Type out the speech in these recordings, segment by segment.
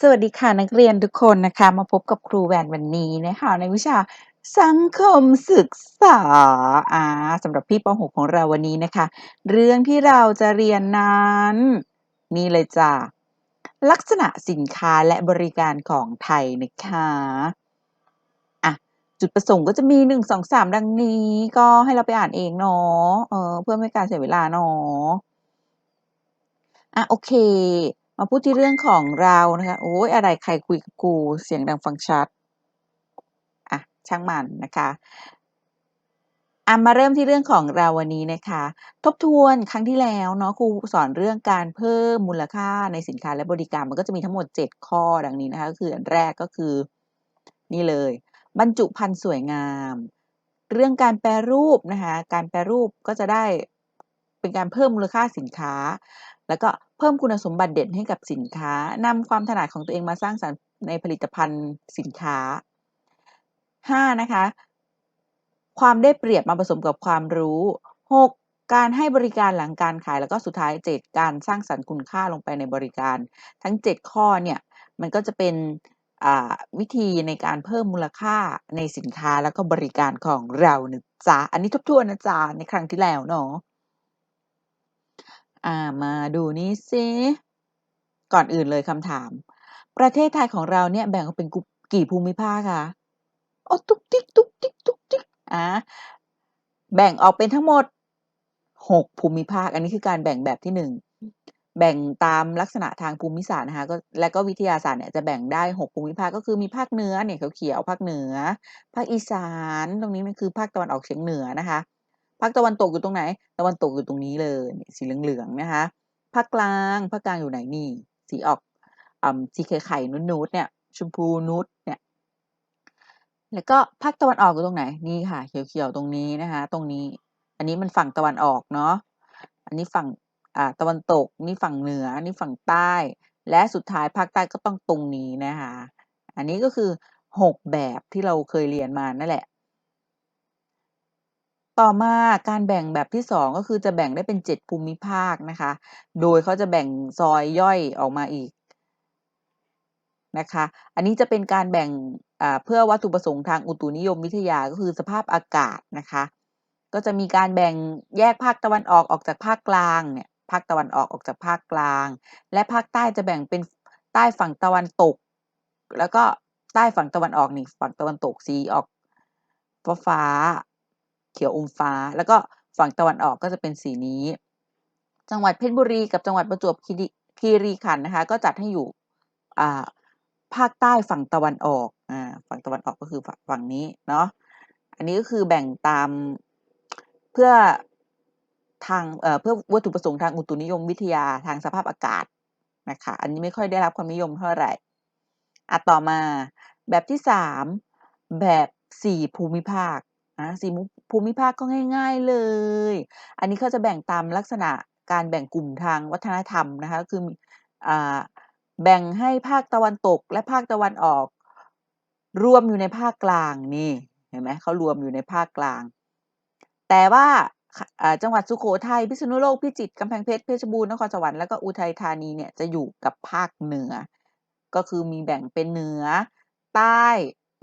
สวัสดีค่ะนักเรียนทุกคนนะคะ มาพบกับครูแวนวันนี้นะคะในวิชาสังคมศึกษาอ่าสำหรับพี่ป .6 ของเราวันนี้นะคะ เรื่องที่เราจะเรียนนั้นนี่เลยจ้ะลักษณะสินค้าและบริการของไทยนะคะอะจุดประสงค์ก็จะมีหนึ่งสองสามดังนี้ ก็ให้เราไปอ่านเองเนาะเออเพื่อไม่การเสียเวลาเนาะอะโอเค มาพูดที่เรื่องของเรานะคะโอ้ยอะไรใครคุยกับกูเสียงดังฟังชัดอะช่างมันนะคะอะมาเริ่มที่เรื่องของเราวันนี้นะคะ ทบทวนครั้งที่แล้วเนาะครูสอนเรื่องการเพิ่มมูลค่าในสินค้าและบริการมันก็จะมีทั้งหมด 7 ข้อดังนี้นะคะก็คืออันแรกก็คือนี่เลย บรรจุภัณฑ์สวยงาม เรื่องการแปรรูปนะคะการแปรรูปก็จะได้เป็นการเพิ่มมูลค่าสินค้า แล้วก็ เพิ่มคุณสมบัติเด่นให้กับสินค้า นำความถนัดของตัวเองมาสร้างสรรค์ในผลิตภัณฑ์สินค้า 5. นะคะ ความได้เปรียบมาผสมกับความรู้ 6. การให้บริการหลังการขายแล้วก็สุดท้าย 7. การสร้างสรรค์คุณค่าลงไปในบริการ ทั้ง 7 ข้อเนี่ยมันก็จะเป็นวิธีในการเพิ่มมูลค่าในสินค้าแล้วก็บริการของเรานะจ๊ะ อันนี้ทบทวนนะจ๊ะในครั้งที่แล้วเนาะ อ่ามาดูนี่ซิก่อนอื่นเลยคำถาม ประเทศไทยของเราเนี่ยแบ่งออกเป็นกี่ภูมิภาคคะโอ้ตุ๊กติ๊กตุ๊กติ๊กตุ๊กติ๊กอ่าแบ่งออกเป็นทั้งหมดหกภูมิภาค อันนี้คือการแบ่งแบบที่หนึ่งแบ่งตามลักษณะทางภูมิศาสตร์นะคะก็และก็วิทยาศาสตร์เนี่ยจะแบ่งได้หกภูมิภาคก็คือมีภาคเหนือเนี่ยเขียวๆภาคเหนือ ภาคอีสาน ตรงนี้มันคือภาคตะวันออกเฉียงเหนือนะคะ ภาคตะวันตกอยู่ตรงไหน ตะวันตกอยู่ตรงนี้เลยสีเหลืองๆนะคะภาคกลางภาคกลางอยู่ไหนนี่สีออกอ่าสีไข่ๆนุดๆเนี่ยชมพูนุดเนี่ยแล้วก็ภาคตะวันออกอยู่ตรงไหนนี่ค่ะเขียวๆตรงนี้นะคะ ตรงนี้ อันนี้มันฝั่งตะวันออกเนาะอันนี้ฝั่งอ่าตะวันตกนี่ฝั่งเหนือนี่ฝั่งใต้ และสุดท้ายภาคใต้ก็ต้องตรงนี้นะคะ อันนี้ก็คือหกแบบที่เราเคยเรียนมานั่นแหละ ต่อมาการแบ่งแบบที่สองก็คือจะแบ่งได้เป็นเจ็ดภูมิภาคนะคะ โดยเขาจะแบ่งซอยย่อยออกมาอีกนะคะ อันนี้จะเป็นการแบ่งเพื่อวัตถุประสงค์ทางอุตุนิยมวิทยาก็คือสภาพอากาศนะคะ ก็จะมีการแบ่งแยกภาคตะวันออกออกจากภาคกลางเนี่ย ภาคตะวันออกออกจากภาคกลาง และภาคใต้จะแบ่งเป็นใต้ฝั่งตะวันตก แล้วก็ใต้ฝั่งตะวันออกนี่ฝั่งตะวันตกสีออกฟ้าฟ้า เขียวอมฟ้า แล้วก็ฝั่งตะวันออกก็จะเป็นสีนี้ จังหวัดเพชรบุรีกับจังหวัดประจวบคีรีขันธ์นะคะ ก็จัดให้อยู่ภาคใต้ฝั่งตะวันออกอ่าฝั่งตะวันออกก็คือฝั่งนี้เนาะอันนี้ก็คือแบ่งตามเพื่อทางเอ่อเพื่อวัตถุประสงค์ทางอุตุนิยมวิทยาทางสภาพอากาศนะคะอันนี้ไม่ค่อยได้รับความนิยมเท่าไหร่อะต่อมาแบบที่สามแบบสี่ภูมิภาค อะสี่ภูมิภาคก็ง่าย ๆเลย อันนี้เขาจะแบ่งตามลักษณะการแบ่งกลุ่มทางวัฒนธรรมนะคะคืออ่าแบ่งให้ภาคตะวันตกและภาคตะวันออก รวมอยู่ในภาคกลางนี่เห็นไหมเขารวมอยู่ในภาคกลาง แต่ว่าจังหวัดสุโขทัยพิษณุโลกพิจิตรกำแพงเพชรเพชรบูรณ์นครสวรรค์แล้วก็อุทัยธานีเนี่ยจะอยู่กับภาคเหนือ ก็คือมีแบ่งเป็นเหนือ ใต้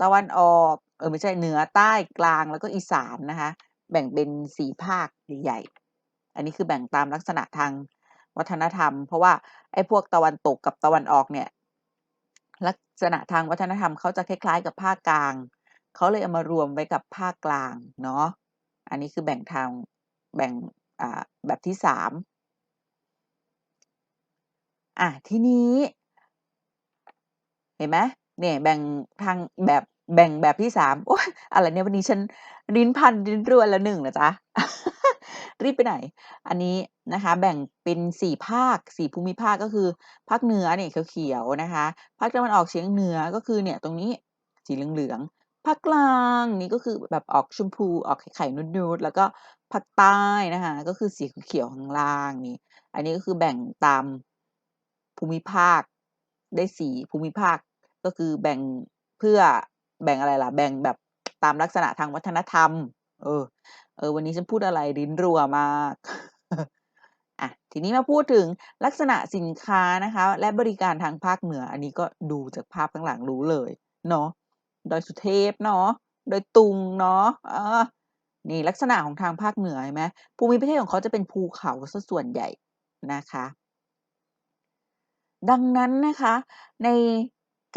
ตะวันออก เออไม่ใช่เหนือใต้กลางแล้วก็อีสานนะคะ แบ่งเป็นสี่ภาคใหญ่ๆอันนี้คือแบ่งตามลักษณะทางวัฒนธรรม เพราะว่าไอ้พวกตะวันตกกับตะวันออกเนี่ย ลักษณะทางวัฒนธรรมเขาจะคล้าย ๆ กับภาคกลางเขาเลยเอามารวมไว้กับภาคกลางเนาะอันนี้คือแบ่งทางแบ่งอ่าแบบที่สามอะทีนี้ เห็นไหมเนี่ยแบ่งทางแบบ แบ่งแบบที่สามโอ้ยอะไรเนี่ยวันนี้ฉันริ้นพันริ้นรวนละหนึ่งนะจ๊ะ รีบไปไหน อันนี้นะคะ แบ่งเป็นสี่ภาคสี่ภูมิภาคก็คือ ภาคเหนือเนี่ยเขียวๆนะคะ ภาคตะวันออกเฉียงเหนือก็คือเนี่ยตรงนี้สีเหลืองๆภาคกลางนี่ก็คือแบบออกชมพูออกไข่ๆนุดๆแล้วก็ภาคใต้นะคะก็คือสีเขียวข้างล่างนี่อันนี้ก็คือแบ่งตามภูมิภาคได้สี่ภูมิภาคก็คือแบ่งเพื่อ แบ่งอะไรล่ะ แบ่งแบบตามลักษณะทางวัฒนธรรม เออ เออ วันนี้ฉันพูดอะไรริ้นรัวมากอะทีนี้มาพูดถึงลักษณะสินค้านะคะ และบริการทางภาคเหนือ อันนี้ก็ดูจากภาพข้างหลังรู้เลยเนาะดอยสุเทพเนาะดอยตุงเนาะอานี่ลักษณะของทางภาคเหนือเห็นไหมภูมิประเทศของเขาจะเป็นภูเขาเสียส่วนใหญ่นะคะ ดังนั้นนะคะ ใน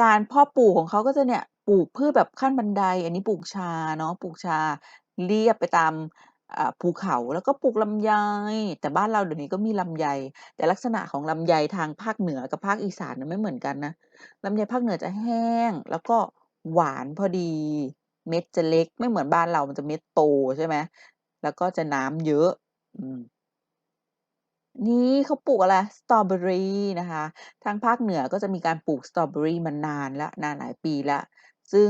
การพาะปลูกของเขาก็จะเนี่ย ปลูกพืชแบบขั้นบันได อันนี้ปลูกชาเนาะ ปลูกชาเลียบไปตาม อ่า ภูเขา แล้วก็ปลูกลำไย แต่บ้านเราเดี๋ยวนี้ก็มีลำไย แต่ลักษณะของลำไยทางภาคเหนือกับภาคอีสานน่ะไม่เหมือนกันนะ ลำไยภาคเหนือจะแห้ง แล้วก็หวานพอดี เม็ดจะเล็ก ไม่เหมือนบ้านเรา มันจะเม็ดโต ใช่ไหม แล้วก็จะน้ำเยอะ อืม นี่เขาปลูกอะไร สตรอเบอร์รีนะคะ ทางภาคเหนือก็จะมีการปลูกสตรอเบอร์รีมานานแล้ว นานหลายปีแล้ว ซึ่ง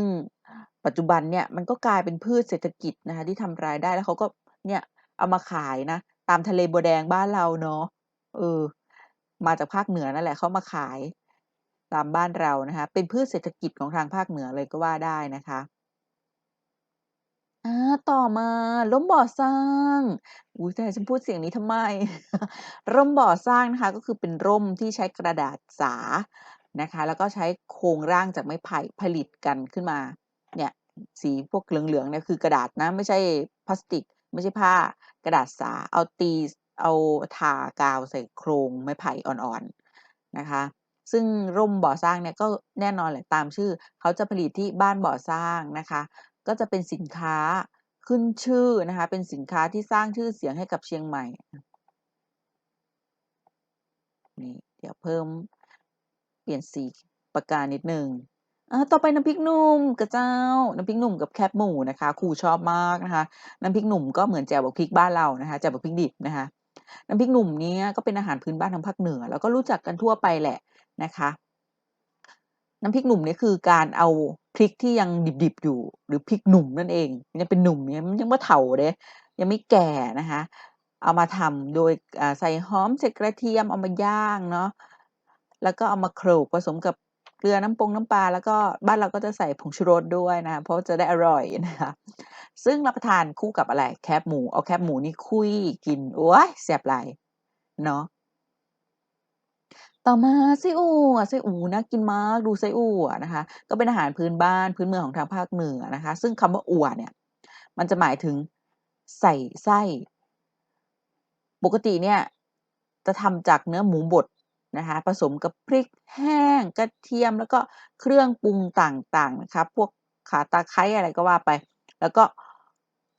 ปัจจุบันเนี่ยมันก็กลายเป็นพืชเศรษฐกิจนะคะที่ทำรายได้แล้วเขาก็เนี่ยเอามาขายนะ ตามทะเลบัวแดงบ้านเราเนาะเออ มาจากภาคเหนือนั่นแหละเขามาขายตามบ้านเรานะคะ เป็นพืชเศรษฐกิจของทางภาคเหนือเลยก็ว่าได้นะคะอาต่อมาร่มบ่อสร้างอุ๊ยแต่ฉันพูดเสียงนี้ทำไม ร่มบ่อสร้างนะคะ ก็คือเป็นร่มที่ใช้กระดาษสา นะคะ แล้วก็ใช้โครงร่างจากไม้ไผ่ผลิตกันขึ้นมา เนี่ยสีพวกเหลืองๆเนี่ยคือกระดาษนะไม่ใช่พลาสติก ไม่ใช่ผ้ากระดาษสาเอาตีเอาทากาวใส่โครงไม้ไผ่อ่อนๆนะคะ ซึ่งร่มบ่อสร้างเนี่ยก็แน่นอนแหละตามชื่อ เขาจะผลิตที่บ้านบ่อสร้างนะคะ ก็จะเป็นสินค้าขึ้นชื่อนะคะ เป็นสินค้าที่สร้างชื่อเสียงให้กับเชียงใหม่นี่เดี๋ยวเพิ่ม ลี่ยนสีปากกานิดหนึ่งต่อไปน้ำพริกหนุ่มกะเจ้า น้ำพริกหนุ่มกับแคบหมูนะคะครูชอบมากนะคะ น้ำพริกหนุ่มก็เหมือนแจ่วบวกพริกบ้านเรานะคะแจ่วบวกพริกดิบนะคะน้ำพริกหนุ่มนี้ก็เป็นอาหารพื้นบ้านทางภาคเหนือ แล้วก็รู้จักกันทั่วไปแหละนะคะ น้ำพริกหนุ่มนี่คือการเอาพริกที่ยังดิบๆอยู่ หรือพริกหนุ่มนั่นเองยังเป็นหนุ่มเนี่ยมันยังบ่เฒ่าเดะยังไม่แก่นะคะ เอามาทำโดยใส่หอมใส่กระเทียมเอามาย่างเนาะ แล้วก็เอามาโขลกผสมกับเกลือน้ำปงน้ำปลาแล้วก็บ้านเราก็จะใส่ผงชูรสด้วยนะเพราะจะได้อร่อยนะคะซึ่งรับประทานคู่กับอะไรแคบหมู เอาแคบหมูนี่คุยกินโอ๊ยแซ่บหลายเนาะต่อมาไส้อั่ไส้อั่น่ากินมากดูไส้อั่นะคะ ก็เป็นอาหารพื้นบ้านพื้นเมืองของทางภาคเหนือนะคะ ซึ่งคำว่าอั่วเนี่ย มันจะหมายถึงใส่ไส้ ปกติเนี่ย จะทำจากเนื้อหมูบด นะคะผสมกับพริกแห้งกระเทียมแล้วก็เครื่องปรุงต่างๆนะคะพวกข่าตะไคร้อะไรก็ว่าไป แล้วก็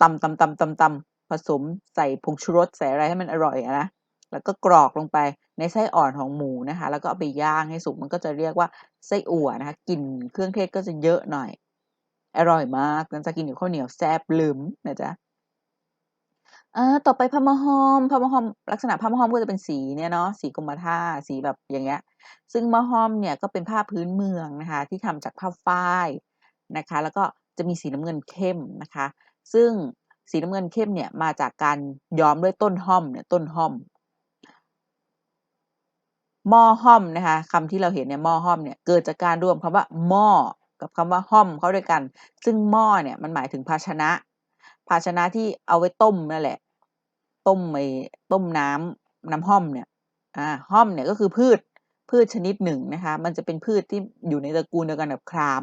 ตำๆๆๆๆผสมใส่ผงชูรสใส่อะไรให้มันอร่อยนะแล้วก็กรอกลงไปในไส้อ่อนของหมูนะคะ แล้วก็เอาไปย่างให้สุกมันก็จะเรียกว่าไส้อั่วนะคะกลิ่นเครื่องเทศก็จะเยอะหน่อย อร่อยมากหลังจากกินกับข้าวเหนียวแซ่บลึมนะจ๊ะ อา ต่อไปผ้ามะฮ้อมผ้ามะฮ้อม ลักษณะผ้ามะฮ้อมก็จะเป็นสีเนี่ยเนาะ สีกรมท่า สีแบบอย่างเงี้ย ซึ่งมะฮ้อมเนี่ยก็เป็นผ้าพื้นเมืองนะคะ ที่ทำจากผ้าฝ้ายนะคะ แล้วก็จะมีสีน้ำเงินเข้มนะคะ ซึ่งสีน้ำเงินเข้มเนี่ยมาจากการย้อมด้วยต้นฮ้อมเนี่ย ต้นฮ้อม หม้อฮ้อมนะคะ คำที่เราเห็นเนี่ย หม้อฮ้อมเนี่ย เกิดจากการรวมคำว่า หม้อ กับคำว่าฮ้อม เข้าด้วยกัน ซึ่งหม้อเนี่ยมันหมายถึงภาชนะ ภาชนะที่เอาไว้ต้มนั่นแหละ ต้มไอ้ต้มน้ำน้ำฮ้อมเนี่ยอาฮ้อมเนี่ยก็คือพืชพืชชนิดหนึ่งนะคะ มันจะเป็นพืชที่อยู่ในตระกูลเดียวกันกับคราม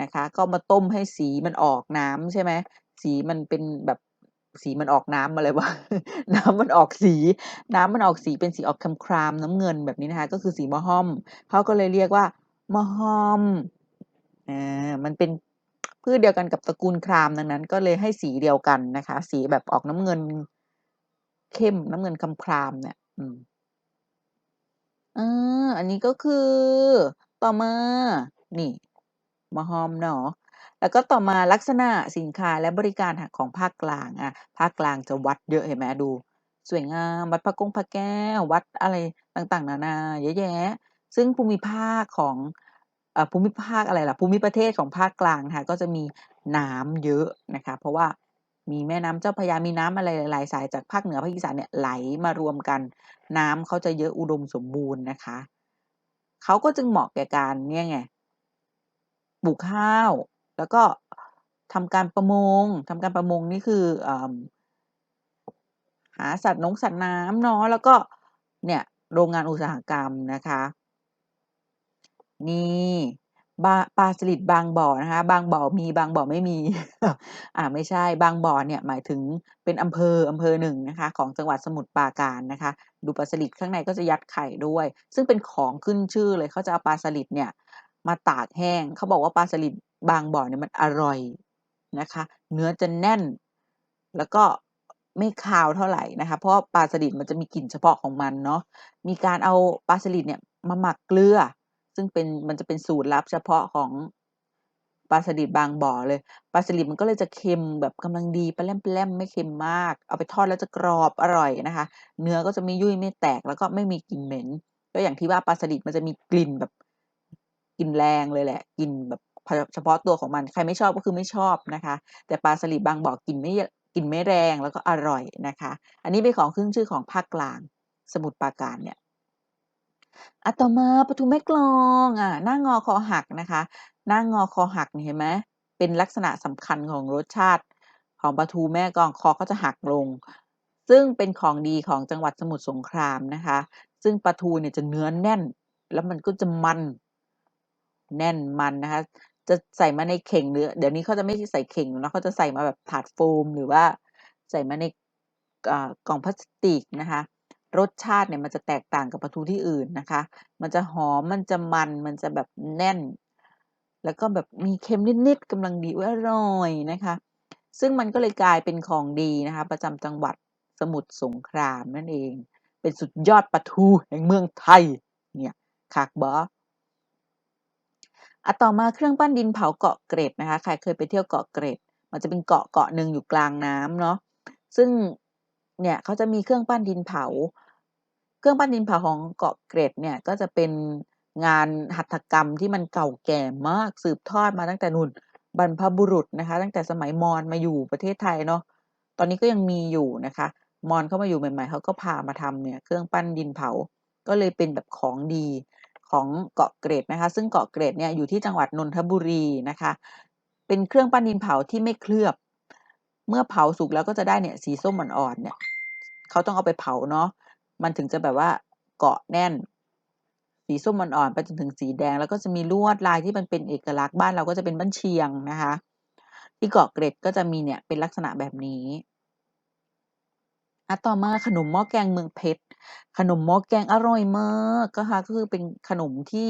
นะคะ ก็มาต้มให้สีมันออกน้ำใช่ไหมสีมันเป็นแบบสีมันออกน้ำอะไรวะน้ำมันออกสี น้ำมันออกสีเป็นสีออกคครามน้ำเงินแบบนี้นะคะ ก็คือสีมะฮอมเขาก็เลยเรียกว่ามะฮอมอ่ามันเป็น พืชเดียวกันกับตระกูลครามดังนั้น ก็เลยให้สีเดียวกันนะคะ สีแบบออกน้ำเงิน เข้มน้ำเงินครามเนี่ยอืมอาอันนี้ก็คือต่อมา นี่มะฮอมเนาะแล้วก็ต่อมาลักษณะสินค้าและบริการของภาคกลางอาภาคกลางจะวัดเยอะเห็นไหมดู สวยงามวัดพระกงพระแก้ววัดอะไรต่างๆ นานาเยอะแยะ ซึ่งภูมิภาคของ ภูมิภาคอะไรล่ะภูมิประเทศของภาคกลางนะคะก็จะมีน้ำเยอะนะคะเพราะว่ามีแม่น้ำเจ้าพระยามีน้ำอะไรหลายๆสายจากภาคเหนือภาคอีสานเนี่ยไหลมารวมกัน น้ำเขาจะเยอะอุดมสมบูรณ์นะคะเขาก็จึงเหมาะแก่การเนี่ยไงปลูกข้าว แล้วก็ทำการประมงทำการประมงนี่คืออหาสัตว์นงสัตว์น้ำเนาะแล้วก็เนี่ยโรงงานอุตสาหกรรมนะคะ นี่บาปลาสลิดบางบ่อนะคะ บางบ่อมีบางบ่อไม่มี อ่าไม่ใช่บางบ่อเนี่ยหมายถึงเป็นอำเภออำเภอหนึ่งนะคะ ของจังหวัดสมุทรปราการนะคะ ดูปลาสลิดข้างในก็จะยัดไข่ด้วย ซึ่งเป็นของขึ้นชื่อเลยเขาจะเอาปลาสลิดเนี่ย มาตากแห้งเขาบอกว่าปลาสลิดบางบ่อเนี่ยมันอร่อยนะคะ เนื้อจะแน่น แล้วก็ไม่คาวเท่าไหร่นะคะ เพราะปลาสลิดมันจะมีกลิ่นเฉพาะของมันเนาะมีการเอาปลาสลิดเนี่ยมาหมักเกลือ ซึ่งเป็นมันจะเป็นสูตรลับเฉพาะของปลาสลิดบางบ่อเลยปลาสลิดมันก็เลยจะเค็มแบบกำลังดีปะแล่มๆไม่เค็มมาก เอาไปทอดแล้วจะกรอบอร่อยนะคะ เนื้อก็จะไม่ยุ่ยไม่แตกแล้วก็ไม่มีกลิ่นเหม็นก็อย่างที่ว่าปลาสลิดมันจะมีกลิ่นแบบกลิ่นแรงเลยแหละกลิ่นแบบเฉพาะตัวของมันใครไม่ชอบก็คือไม่ชอบนะคะ แต่ปลาสลิดบางบ่อกลิ่นไม่กลิ่นไม่แรงแล้วก็อร่อยนะคะ อันนี้เป็นของขึ้นชื่อของภาคกลาง สมุทรปราการเนี่ย อ่า ต่อมาปลาทูแม่กลองอ่าหน้างอคอหักนะคะ หน้างอคอหักนี่เห็นไหม เป็นลักษณะสำคัญของรสชาติของปลาทูแม่กลอง คอเขาจะหักลง ซึ่งเป็นของดีของจังหวัดสมุทรสงครามนะคะ ซึ่งปลาทูเนี่ยจะเนื้อแน่น แล้วมันก็จะมัน แน่น มันนะคะ จะใส่มาในเข่ง หรือ เดี๋ยวนี้เขาจะไม่ใส่เข่งแล้วเนาะ เขาจะใส่มาแบบถาดโฟม หรือว่าใส่มาใน อ่า กล่องพลาสติกนะคะ รสชาติเนี่ยมันจะแตกต่างกับปลาทูที่อื่นนะคะ มันจะหอม มันจะมัน มันจะแบบแน่น แล้วก็แบบมีเค็มนิดๆกำลังดีอุ๊ยอร่อยนะคะ ซึ่งมันก็เลยกลายเป็นของดีนะคะ ประจำจังหวัดสมุทรสงครามนั่นเอง เป็นสุดยอดปลาทูแห่งเมืองไทย เนี่ยคักบ่อ่าต่อมาเครื่องปั้นดินเผาเกาะเกร็ดนะคะ ใครเคยไปเที่ยวเกาะเกร็ด มันจะเป็นเกาะเกาะหนึ่งอยู่กลางน้ำเนาะ ซึ่งเนี่ยเขาจะมีเครื่องปั้นดินเผา เครื่องปั้นดินเผาของเกาะเกร็ดเนี่ยก็จะเป็นงานหัตถกรรมที่มันเก่าแก่มากสืบทอดมาตั้งแต่นู่นบรรพบุรุษนะคะ ตั้งแต่สมัยมอญมาอยู่ประเทศไทยเนาะตอนนี้ก็ยังมีอยู่นะคะ มอญเข้ามาอยู่ใหม่ ๆเขาก็พามาทำเนี่ยเครื่องปั้นดินเผา ก็เลยเป็นแบบของดีของเกาะเกร็ดนะคะ ซึ่งเกาะเกร็ดเนี่ยอยู่ที่จังหวัดนนทบุรีนะคะ เป็นเครื่องปั้นดินเผาที่ไม่เคลือบ เมื่อเผาสุกแล้วก็จะได้เนี่ยสีส้มอ่อนๆเนี่ยเขาต้องเอาไปเผาเนาะ มันถึงจะแบบว่าเกาะแน่น สีส้มอ่อนๆไปจนถึงสีแดง แล้วก็จะมีลวดลายที่มันเป็นเอกลักษณ์บ้านเราก็จะเป็นบ้านเชียงนะคะ ที่เกาะเกร็ดก็จะมีเนี่ยเป็นลักษณะแบบนี้อ่าต่อมาขนมหม้อแกงเมืองเพชรขนมหม้อแกงอร่อยมากนะคะก็คือเป็นขนมที่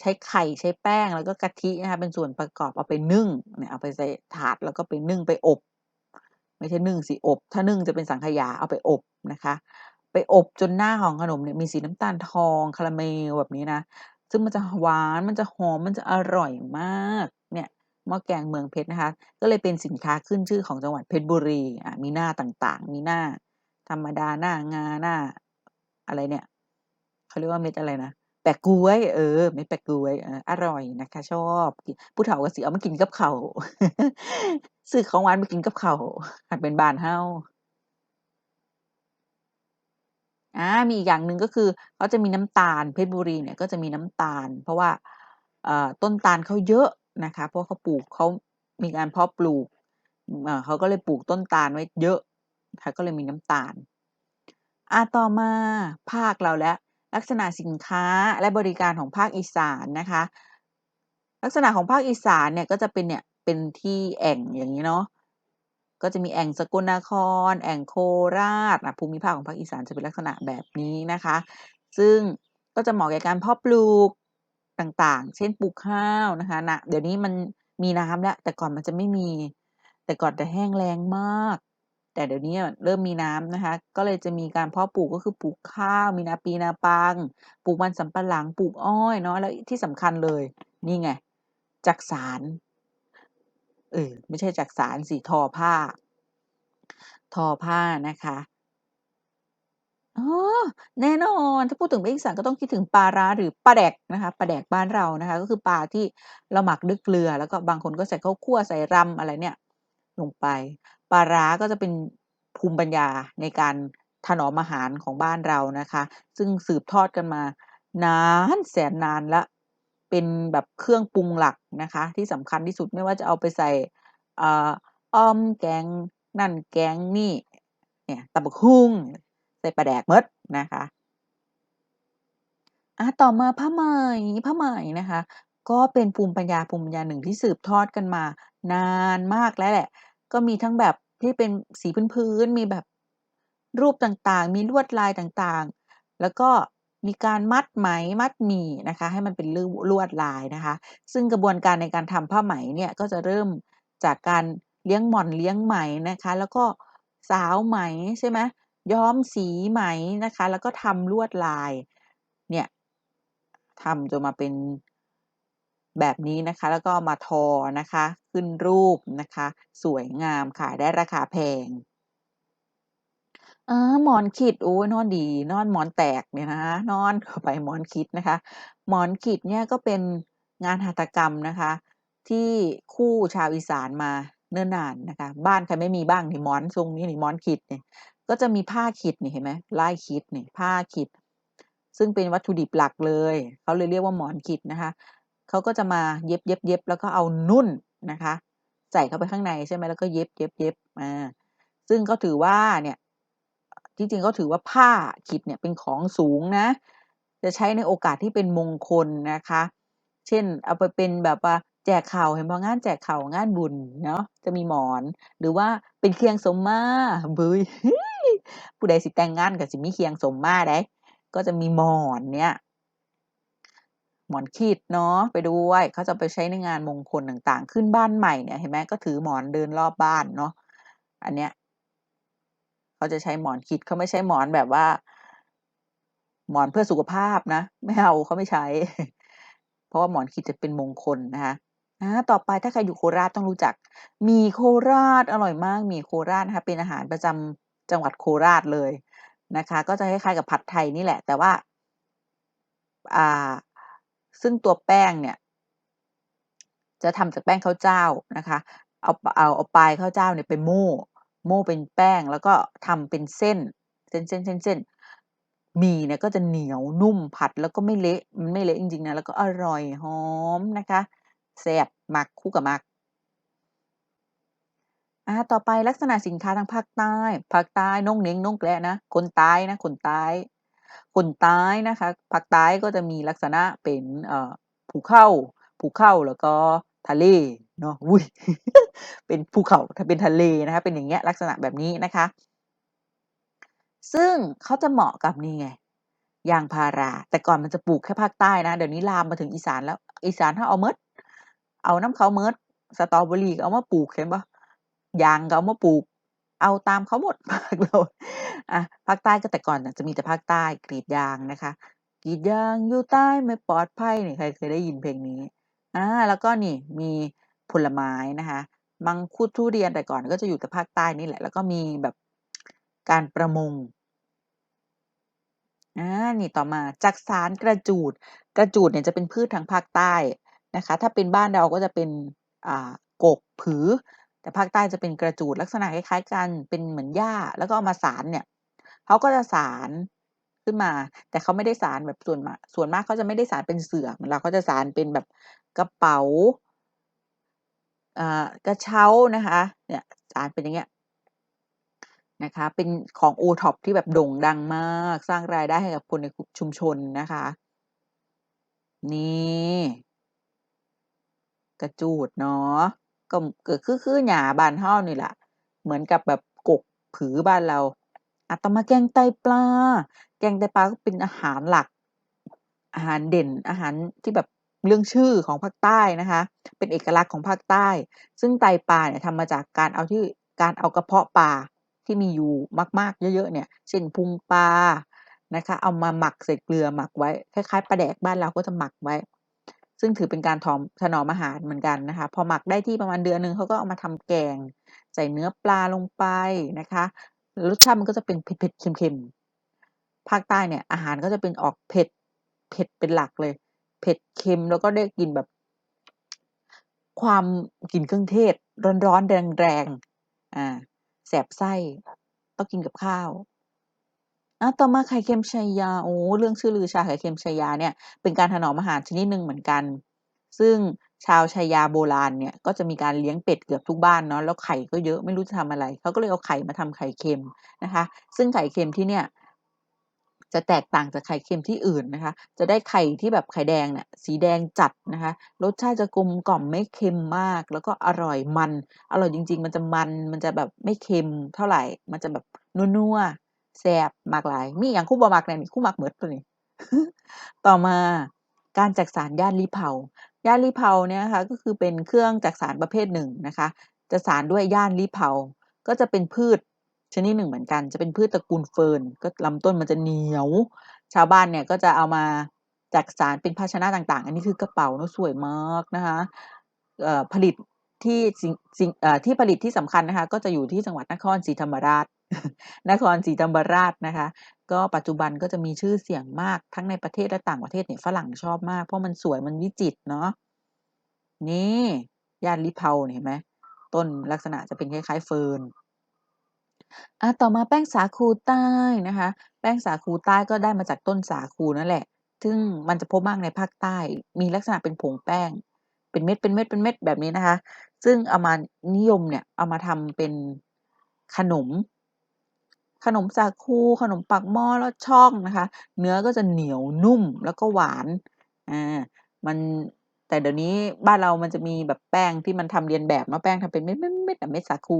ใช้ไข่ใช้แป้งแล้วก็กะทินะคะเป็นส่วนประกอบเอาไปนึ่งเนี่ยเอาไปใส่ถาดแล้วก็ไปนึ่งไปอบ ไม่ใช่นึ่งสิอบ ถ้านึ่งจะเป็นสังขยาเอาไปอบนะคะ ไปอบจนหน้าของขนมเนี่ยมีสีน้ำตาลทองคาราเมลแบบนี้นะ ซึ่งมันจะหวานมันจะหอมมันจะอร่อยมากเนี่ยหม้อแกงเมืองเพชรนะคะ ก็เลยเป็นสินค้าขึ้นชื่อของจังหวัดเพชรบุรีอ่ามีหน้าต่างๆ มีหน้า ธรรมดาหน้างาหน้า อะไรเนี่ยเขาเรียกว่าเม็ดอะไรนะแปะก๊วย เออเม็ดแปะก๊วยอร่อยนะคะ ชอบผู้เฒ่าก็สิเอามากินกับเข้าซื้อของหวานมากินกับเข้าวคันเป็นบานเรา อามีอีกอย่างหนึ่งก็คือเขาจะมีน้ำตาลเพชรบุรีเนี่ยก็จะมีน้ำตาล เพราะว่าต้นตาลเขาเยอะนะคะ เพราะเขาปลูกเขามีการเพาะปลูกเขาก็เลยปลูกต้นตาลไว้เยอะค่ะก็เลยมีน้ำตาลอาต่อมาภาคเราแล้วลักษณะสินค้าและบริการของภาคอีสานนะคะ ลักษณะของภาคอีสานเนี่ยก็จะเป็นเนี่ยเป็นที่แอ่งอย่างงี้เนาะ ก็จะมีแอ่งสกลนคร แอ่งโคราชภูมิภาคของภาคอีสานจะเป็นลักษณะแบบนี้นะคะ ซึ่งก็จะเหมาะแก่การเพาะปลูกต่างๆ เช่นปลูกข้าวนะคะณเดี๋ยวนี้มันมีน้ำแล้ว แต่ก่อนมันจะไม่มี แต่ก่อนจะแห้งแล้งมาก แต่เดี๋ยวนี้เริ่มมีน้ำนะคะ ก็เลยจะมีการเพาะปลูกก็คือปลูกข้าว มีนาปีนาปัง ปลูกมันสำปะหลัง ปลูกอ้อยเนาะ แล้วที่สำคัญเลย นี่ไงจักสาน เออไม่ใช่จักสานสิทอผ้า ทอผ้านะคะอ๋อแน่นอนถ้าพูดถึงภาคอีสานก็ต้องคิดถึงปลาร้าหรือปลาแดกนะคะปลาแดกบ้านเรานะคะ ก็คือปลาที่เราหมักด้วยเกลือ แล้วก็บางคนก็ใส่ข้าวคั่วใส่รำอะไรเนี่ย ลงไปปลาร้าก็จะเป็นภูมิปัญญาในการถนอมอาหารของบ้านเรานะคะ ซึ่งสืบทอดกันมานานแสนนานแล้ว เป็นแบบเครื่องปรุงหลักนะคะ ที่สำคัญที่สุดไม่ว่าจะเอาไปใส่อ่าอ่อมแกงนั่นแกงนี่เนี่ยตำบักหุ่งใส่ปลาแดกหมดนะคะอาต่อมาผ้าไหมผ้าไหมนะคะ ก็เป็นภูมิปัญญาภูมิปัญญาหนึ่งที่สืบทอดกันมานานมากแล้วแหละ ก็มีทั้งแบบที่เป็นสีพื้นๆมีแบบรูปต่างๆ มีลวดลายต่างๆ แล้วก็ มีการมัดไหมมัดหมี่นะคะ ให้มันเป็นลู่ลวดลายนะคะ ซึ่งกระบวนการในการทำผ้าไหมเนี่ยก็จะเริ่มจากการเลี้ยงหม่อนเลี้ยงไหมนะคะ แล้วก็สาวไหมใช่ไหมย้อมสีไหมนะคะ แล้วก็ทำลวดลายเนี่ยทำจนมาเป็นแบบนี้นะคะ แล้วก็มาทอนะคะ ขึ้นรูปนะคะ สวยงามขายได้ราคาแพง อา หมอนขิด โอ๊ย นอนดี นอนหมอนแตกเนี่ยนะคะ นอน เข้าไป หมอนขิดนะคะ หมอนขิดเนี่ยก็เป็นงานหัตถกรรมนะคะ ที่คู่ชาวอีสานมาเนิ่นนานนะคะ บ้านใครไม่มีบ้างนี่ หมอนทรงนี้นี่ หมอนขิดนี่ ก็จะมีผ้าขิดนี่ เห็นไหมลายขิดนี่ ผ้าขิด ซึ่งเป็นวัตถุดิบหลักเลย เขาเลยเรียกว่าหมอนขิดนะคะ เขาก็จะมาเย็บ ๆ ๆ แล้วก็เอานุ่นนะคะ ใส่เข้าไปข้างใน ใช่ไหม แล้วก็เย็บ ๆ ๆ อา ซึ่งก็ถือว่าเนี่ย ที่จริงก็ถือว่าผ้าขิดเนี่ยเป็นของสูงนะ จะใช้ในโอกาสที่เป็นมงคลนะคะ เช่นเอาไปเป็นแบบว่าแจกข้าวเห็นบ่งานแจกข้าวงานบุญเนาะจะมีหมอน หรือว่าเป็นเครื่องสมมาบ้ยผู้ใดสิแต่งงานก็สิมีเครื่องสมมาเดะก็จะมีหมอนเนี่ยหมอนขิดเนาะไปด้วยเขาจะไปใช้ในงานมงคลต่างๆ ขึ้นบ้านใหม่เนี่ยเห็นไหมก็ถือหมอนเดินรอบบ้านเนาะอันเนี้ย เขาจะใช้หมอนขิดเขาไม่ใช้หมอนแบบว่า หมอนเพื่อสุขภาพนะ ไม่เอาเขาไม่ใช้ เพราะว่าหมอนขิดจะเป็นมงคลนะคะอาต่อไปถ้าใครอยู่โคราชต้องรู้จักหมี่โคราชอร่อยมากหมี่โคราชนะคะเป็นอาหารประจำจังหวัดโคราชเลยนะคะ ก็จะคล้ายๆกับผัดไทยนี่แหละ แต่ว่าอ่าซึ่งตัวแป้งเนี่ย จะทำจากแป้งข้าวเจ้านะคะ เอาเอาเอาปลายข้าวเจ้าเนี่ยไปโม่ โม่เป็นแป้งแล้วก็ทำเป็นเส้น เส้นๆๆๆหมี่เนี่ยก็จะเหนียวนุ่มผัดแล้วก็ไม่เละมันไม่เละจริงๆนะแล้วก็อร่อยหอมนะคะแซ่บมักคู่กับหมักอ่าต่อไปลักษณะสินค้าทางภาคใต้ภาคใต้น่องเหน่งน่องแกละนะคนใต้นะคนใต้คนใต้นะคะภาคใต้ก็จะมีลักษณะเป็นเอ่อภูเขาภูเขาแล้วก็ทะเล เนาะอุ๊ยเป็นภูเขาถ้าเป็นทะเลนะคะเป็นอย่างเงี้ยลักษณะแบบนี้นะคะ ซึ่งเขาจะเหมาะกับนี่ไงยางพารา แต่ก่อนมันจะปลูกแค่ภาคใต้นะ เดี๋ยวนี้ลามมาถึงอีสานแล้ว อีสานเราเอาหมดเอาน้ำเขาหมดสตรอเบอรี่เอามาปลูกเห็นบ่ยางก็เอามาปลูก เอาตามเขาหมดภาคเราอาภาคใต้ก็แต่ก่อนจะมีแต่ภาคใต้กรีดยางนะคะกรีดยางอยู่ใต้ไม่ปลอดภัยนี่ใครเคยได้ยินเพลงนี้?อ่าแล้วก็นี่มี ผลไม้นะคะมังคุดทุเรียนแต่ก่อนก็จะอยู่แต่ภาคใต้นี่แหละ แล้วก็มีแบบการประมงอานี่ต่อมาจักสานกระจูดกระจูดเนี่ยจะเป็นพืชทางภาคใต้นะคะ ถ้าเป็นบ้านเราก็จะเป็นอ่ากกผือ แต่ภาคใต้จะเป็นกระจูดลักษณะคล้ายๆกันเป็นเหมือนหญ้าแล้วก็เอามาสานเนี่ยเขาก็จะสานขึ้นมา แต่เขาไม่ได้สานแบบส่วนมากส่วนมากเขาจะไม่ได้สานเป็นเสือเหมือนเราเขาจะสานเป็นแบบกระเป๋า กระเช้านะคะเนี่ยสานเป็นอย่างเงี้ยนะคะเป็นของ OTOP ที่แบบโด่งดังมาก สร้างรายได้ให้กับคนในชุมชนนะคะ นี่กระจูดเนาะก็เก็คือคือหญ้าบานเรานี่แหละเหมือนกับแบบกกผือบ้านเราอาต่อมาแกงไตปลา แกงไตปลาก็เป็นอาหารหลัก อาหารเด่นอาหารที่แบบ เรื่องชื่อของภาคใต้นะคะ เป็นเอกลักษณ์ของภาคใต้ ซึ่งไตปลาเนี่ยทำมาจากการเอาที่การเอากระเพาะปลาที่มีอยู่มาก ๆ เยอะๆเนี่ยเช่นพุงปลานะคะ เอามาหมักใส่เกลือหมักไว้คล้ายๆปลาแดกบ้านเราก็จะหมักไว้ ซึ่งถือเป็นการถอมถนอมอาหารเหมือนกันนะคะ พอหมักได้ที่ประมาณเดือนหนึ่งเขาก็เอามาทำแกง ใส่เนื้อปลาลงไปนะคะรสชาติมันก็จะเป็นเผ็ดๆเค็มๆภาคใต้เนี่ยอาหารก็จะเป็นออกเผ็ดเผ็ดเป็นหลักเลย เผ็ดเค็มแล้วก็ได้กลิ่นแบบ ความกลิ่นเครื่องเทศ ร้อนๆแรงๆอ่าแสบไส้ต้องกินกับข้าวอาต่อมาไข่เค็มชายาโอ้เรื่องชื่อลือชาไข่เค็มชายาเนี่ย เป็นการถนอมอาหารชนิดหนึ่งเหมือนกัน ซึ่งชาวชัยยาโบราณเนี่ยก็จะมีการเลี้ยงเป็ดเกือบทุกบ้านเนาะแล้วไข่ก็เยอะไม่รู้จะทำอะไรเขาก็เลยเอาไข่มาทำไข่เค็มนะคะ ซึ่งไข่เค็มที่เนี่ย จะแตกต่างจากไข่เค็มที่อื่นนะคะ จะได้ไข่ที่แบบไข่แดงเนี่ยสีแดงจัดนะคะ รสชาติจะกลมกล่อมไม่เค็มมาก แล้วก็อร่อยมัน อร่อยจริง ๆ มันจะมัน มันจะแบบไม่เค็มเท่าไหร่ มันจะแบบนัวๆแซ่บมักหลาย มีอิหยังคุบ่มักแหน่นี่คุมักเบิดตัวนี้ต่อมาการจักสานย่านลี้เผาย่านลี้เผาเนี่ยนะคะก็คือเป็นเครื่องจักสานประเภทหนึ่งนะคะจะสานด้วยย่านลี้เผาก็จะเป็นพืช ชนิดหนึ่งเหมือนกัน จะเป็นพืชตระกูลเฟิร์นก็ลำต้นมันจะเหนียว ชาวบ้านเนี่ยก็จะเอามาจักสานเป็นภาชนะต่างๆ อันนี้คือกระเป๋าเนาะสวยมากนะคะผลิตที่สิงสิงที่ผลิตที่สำคัญนะคะ ก็จะอยู่ที่จังหวัดนครศรีธรรมราช นครศรีธรรมราชนะคะ ก็ปัจจุบันก็จะมีชื่อเสียงมากทั้งในประเทศและต่างประเทศเนี่ยฝรั่งชอบมาก เพราะมันสวยมันวิจิตรเนาะนี่ย่านลี้เผาเห็นไหมต้นลักษณะจะเป็นคล้ายๆเฟิร์น อา ต่อมาแป้งสาคูใต้นะคะ แป้งสาคูใต้ก็ได้มาจากต้นสาคูนั่นแหละ ซึ่งมันจะพบมากในภาคใต้ มีลักษณะเป็นผงแป้ง เป็นเม็ด เป็นเม็ด เป็นเม็ด แบบนี้นะคะ ซึ่งเอามานิยมเนี่ย เอามาทำเป็นขนม ขนมสาคู ขนมปากหม้อ ลอดช่องนะคะ เนื้อก็จะเหนียวนุ่ม แล้วก็หวาน อ่า มัน แต่เดี๋ยวนี้บ้านเรามันจะมีแบบแป้งที่มันทำเลียนแบบเนาะ แป้งทำเป็นเม็ด ๆๆๆอะ เม็ดสาคู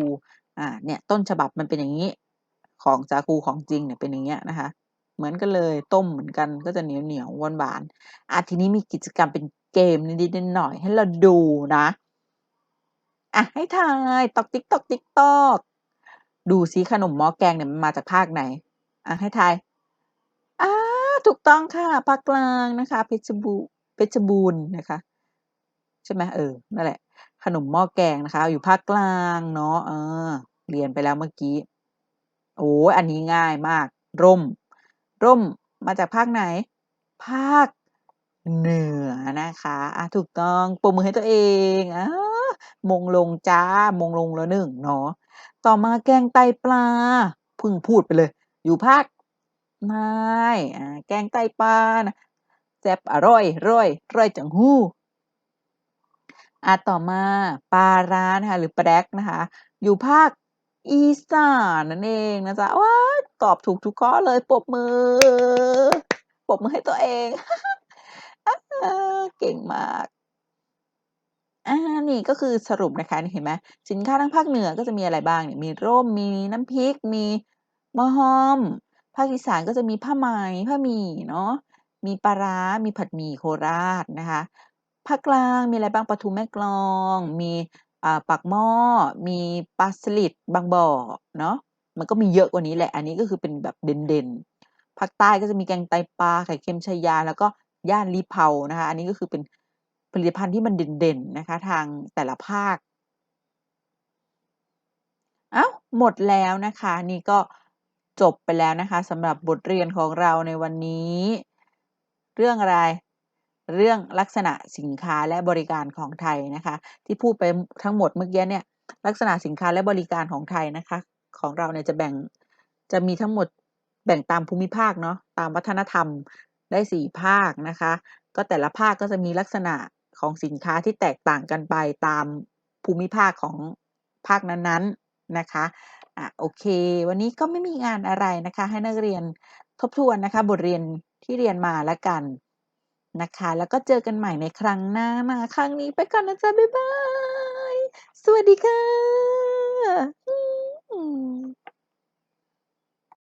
อ่าเนี่ยต้นฉบับมันเป็นอย่างงี้ของสาคูของจริงเนี่ยเป็นอย่างเงี้ยนะคะเหมือนกันเลยต้มเหมือนกันก็จะเหนียวๆหนียวหวานๆอาทีนี้มีกิจกรรมเป็นเกมนิดๆหน่อยให้เราดูนะอะให้ทายตอกติ๊กตอกติ๊กตอกดูซิขนมหม้อแกงเนี่ยมันมาจากภาคไหน?อะให้ทายอ่าถูกต้องค่ะภาคกลางนะคะเพชรบูเพชรบูรณ์นะคะ ใช่ไหม?เออนั่นแหละ นมหม้อแกงนะคะ อยู่ภาคกลางเนาะเออเรียนไปแล้วเมื่อกี้โอ้อันนี้ง่ายมาก ร่ม ร่มมาจากภาคไหน?ภาคเหนือนะคะอาถูกต้องปรบมือให้ตัวเองอามงลงจ้ะมงลงแล้วหนึ่งเนาะต่อมาแกงไตปลาพิ่งพูดไปเลย อยู่ภาคใต้อาแกงไตปลานะแซ่บอร่อยร่อยร่อยจังหู้ อาต่อมา ปลาร้านะคะ หรือปลาแด๊กนะคะ อยู่ภาคอีสานนั่นเองนะจ๊ะ ว้าย ตอบถูกทุกข้อเลย ปรบมือ ปรบมือให้ตัวเอง อา เก่งมาก อา นี่ก็คือสรุปนะคะ นี่เห็นไหม สินค้าทางภาคเหนือก็จะมีอะไรบ้างเนี่ย มีร่ม มีน้ำพริก มีหม้อห้อม ภาคอีสานก็จะมีผ้าไหม ผ้าหมี่เนาะ มีปลาร้า มีผัดหมี่โคราชนะคะ ภาคกลางมีอะไรบ้างปลาทูแม่กลอง มีอ่าปากหม้อ มีปลาสลิดบางบ่อเนาะมันก็มีเยอะกว่านี้แหละ อันนี้ก็คือเป็นแบบเด่นๆภาคใต้ก็จะมีแกงไตปลาไข่เค็มชัยา แล้วก็ย่านลีเผานะคะ อันนี้ก็คือเป็นผลิตภัณฑ์ที่มันเด่นๆนะคะ ทางแต่ละภาคอ้าวหมดแล้วนะคะ นี่ก็จบไปแล้วนะคะสำหรับบทเรียนของเราในวันนี้ เรื่องอะไร? เรื่องลักษณะสินค้าและบริการของไทยนะคะ ที่พูดไปทั้งหมดเมื่อกี้เนี่ยลักษณะสินค้าและบริการของไทยนะคะ ของเราเนี่ยจะแบ่งจะมีทั้งหมดแบ่งตามภูมิภาคเนาะตามวัฒนธรรมได้4ภาคนะคะ ก็แต่ละภาคก็จะมีลักษณะของสินค้าที่แตกต่างกันไปตามภูมิภาคของภาคนั้นๆนะคะอ่าโอเค วันนี้ก็ไม่มีงานอะไรนะคะ ให้นักเรียนทบทวนนะคะ บทเรียนที่เรียนมาแล้วกัน นะคะ แล้วก็เจอกันใหม่ในครั้งหน้ามาครั้งนี้ไปก่อนนะจ๊ะ บ๊ายบาย สวัสดีค่ะ